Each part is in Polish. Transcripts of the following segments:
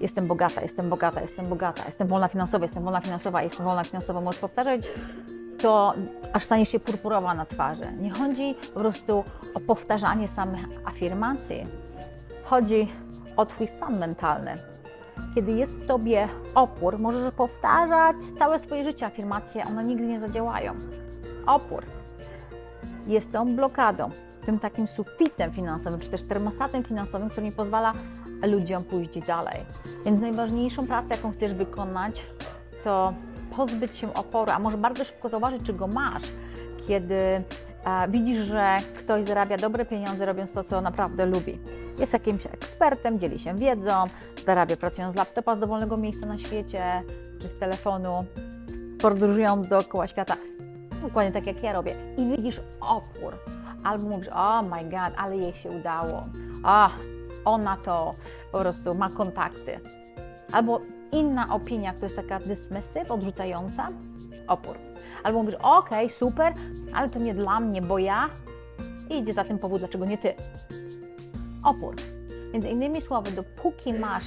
jestem bogata, jestem bogata, jestem bogata, jestem wolna finansowo, jestem wolna finansowa, jestem wolna finansowo. Możesz powtarzać to, aż staniesz się purpurowa na twarzy. Nie chodzi po prostu o powtarzanie samych afirmacji. Chodzi o Twój stan mentalny. Kiedy jest w Tobie opór, możesz powtarzać całe swoje życie afirmacje, one nigdy nie zadziałają. Opór jest tą blokadą, tym takim sufitem finansowym, czy też termostatem finansowym, który nie pozwala ludziom pójść dalej. Więc najważniejszą pracę, jaką chcesz wykonać, to pozbyć się oporu, a może bardzo szybko zauważyć, czy go masz, kiedy e, widzisz, że ktoś zarabia dobre pieniądze, robiąc to, co naprawdę lubi. Jest jakimś ekspertem, dzieli się wiedzą, zarabia pracując z laptopa, z dowolnego miejsca na świecie, czy z telefonu, podróżując dookoła świata. Dokładnie tak jak ja robię. I widzisz opór. Albo mówisz, oh my god, ale jej się udało. A, ona to po prostu ma kontakty. Albo inna opinia, która jest taka dismissive, odrzucająca, opór. Albo mówisz, okej, super, ale to nie dla mnie, bo ja i idzie za tym powód, dlaczego nie ty. Opór. Więc innymi słowy, dopóki masz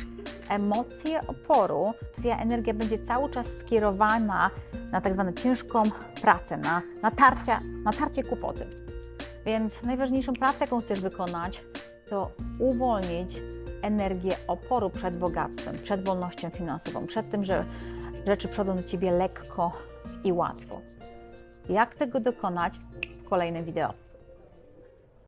emocje oporu, twoja energia będzie cały czas skierowana na tak zwaną ciężką pracę, na, na, tarcia, na tarcie kłopoty. Więc najważniejszą pracę, jaką chcesz wykonać, to uwolnić energię oporu przed bogactwem, przed wolnością finansową, przed tym, że rzeczy przychodzą do Ciebie lekko i łatwo. Jak tego dokonać? W kolejnym wideo.